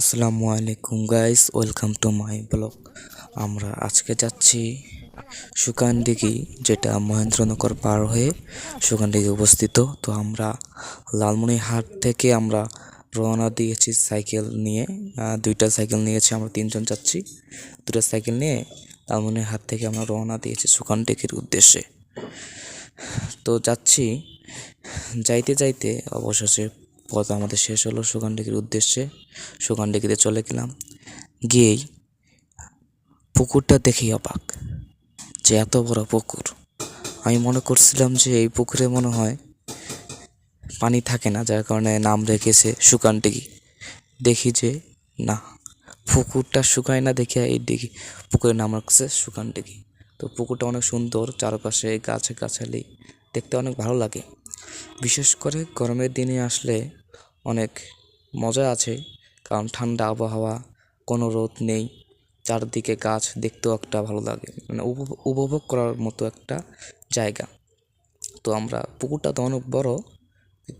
আসসালামু আলাইকুম guys welcome to my blog আমরা আজকে যাচ্ছি সুকানদিঘি যেটা মহেন্দ্রনগর পার হয়ে সুকানদিঘি অবস্থিত। তো আমরা লালমনিরহাট থেকে আমরা রওনা দিয়েছি সাইকেল নিয়ে। দুইটা সাইকেল নিয়েছি, আমরা তিনজন যাচ্ছি। দুটো সাইকেল নিয়ে লালমনিরহাট থেকে আমরা রওনা দিয়েছি সুকানদিঘির উদ্দেশ্যে। তো যাচ্ছি, যাইতে যাইতে অবশেষে পথ আমাদের শেষ হলো সুগানডিগির উদ্দেশ্যে। সুগানডিগিতে চলে গেলাম। গিয়েই পুকুরটা দেখেই অবাক, যে এত বড় পুকুর। আমি মনে করছিলাম যে এই পুকুরে মনে হয় পানি থাকে না, যার কারণে নাম রেখেছে সুকানডিগি দেখি যে না, পুকুরটা শুকায় না দেখে এই দিঘি পুকুরের নাম রাখছে সুকানডিগি তো পুকুরটা অনেক সুন্দর, চারপাশে গাছে গাছালি দেখতে অনেক ভালো লাগে। বিশেষ করে গরমের দিনে আসলে অনেক মজা আছে, কারণ ঠান্ডা আবহাওয়া, কোনো রোদ নেই, চারদিকে গাছ দেখতেও একটা ভালো লাগে মানে উপভোগ- করার মতো একটা জায়গা। তো আমরা পুকুরটা তো অনেক বড়,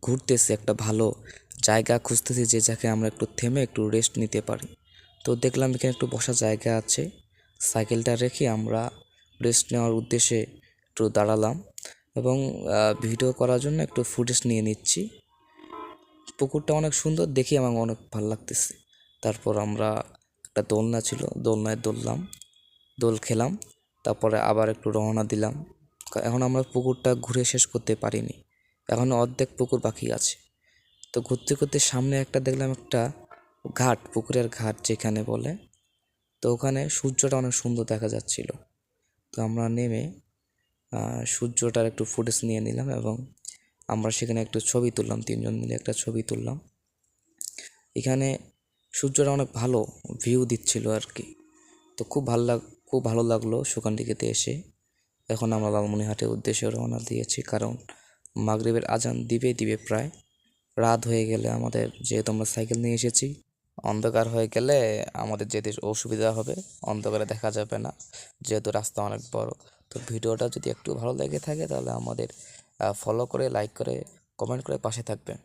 ঘুরতেছি একটা ভালো জায়গা খুঁজতেছি যে জায়গায় আমরা একটু থেমে একটু রেস্ট নিতে পারি। তো দেখলাম এখানে একটু বসার জায়গা আছে, সাইকেলটা রেখে আমরা রেস্ট নেওয়ার উদ্দেশ্যে একটু দাঁড়ালাম। এবং ভিডিও করার জন্য একটু ফুটেজ নিয়ে নিচ্ছি। পুকুরটা অনেক সুন্দর, দেখি আমার অনেক ভালো লাগতেছে। তারপর আমরা একটা দোলনা ছিল, দোলনায় দোললাম, দোল খেলাম, তারপরে আবার একটু রওনা দিলাম। এখন আমরা পুকুরটা ঘুরে শেষ করতে পারিনি। এখনও অর্ধেক পুকুর বাকি আছে। তো ঘুরতে ঘুরতে সামনে একটা দেখলাম একটা ঘাট, পুকুরের ঘাট যেখানে বলে। তো ওখানে সূর্যটা অনেক সুন্দর দেখা যাচ্ছিল। তো আমরা নেমে সূর্যটার একটু ফুটেজ নিয়ে নিলাম এবং আমরা সেখানে একটু ছবি তুললাম, তিনজন মিলে একটা ছবি তুললাম। এখানে সূর্যটা অনেক ভালো ভিউ দিচ্ছিল আর কি। তো খুব ভালো লাগ, খুব ভালো লাগল সুকানডিগিতে এসে। এখন আমরা লালমনিরহাটের উদ্দেশ্যে রওনা দিয়েছি, কারণ মাগরিবের আজান দিবে দিবে প্রায়। রাত হয়ে গেলে আমাদের, যেহেতু আমরা সাইকেল নিয়ে এসেছি, অন্ধকার হয়ে গেলে আমাদের যেতে অসুবিধা হবে, অন্ধকারে দেখা যাবে না, যেহেতু রাস্তা অনেক বড়। তো ভিডিওটা যদি একটু ভালো লেগে থাকে তাহলে আমাদের ফলো করে লাইক করে কমেন্ট করে পাশে থাকবেন।